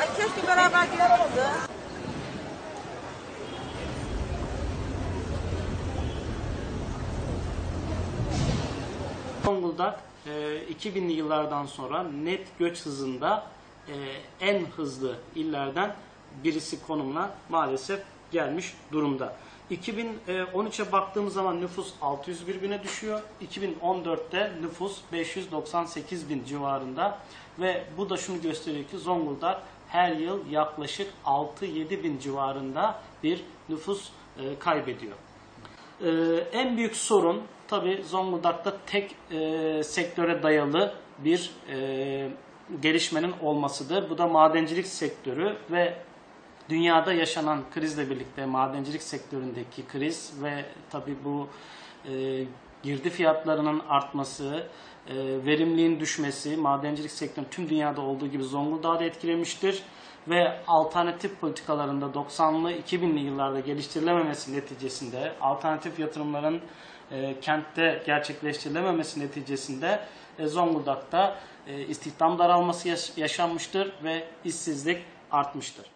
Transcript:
Ay keşke. Zonguldak e, 2000'li yıllardan sonra net göç hızında e, en hızlı illerden birisi konumuna maalesef gelmiş durumda. 2013'e baktığımız zaman nüfus 601 bine düşüyor. 2014'te nüfus 598 bin civarında ve bu da şunu gösteriyor ki Zonguldak her yıl yaklaşık 6-7 bin civarında bir nüfus e, kaybediyor. Ee, en büyük sorun tabi Zonguldak'ta tek e, sektöre dayalı bir e, gelişmenin olmasıdır. Bu da madencilik sektörü ve dünyada yaşanan krizle birlikte madencilik sektöründeki kriz ve tabi bu e, girdi fiyatlarının artması, e, verimliliğin düşmesi, madencilik sektörünün tüm dünyada olduğu gibi Zonguldak'ı da etkilemiştir. Ve alternatif politikalarında 90'lı 2000'li yıllarda geliştirilememesi neticesinde, alternatif yatırımların e, kentte gerçekleştirilememesi neticesinde e, Zonguldak'ta e, istihdam daralması yaş- yaşanmıştır ve işsizlik artmıştır.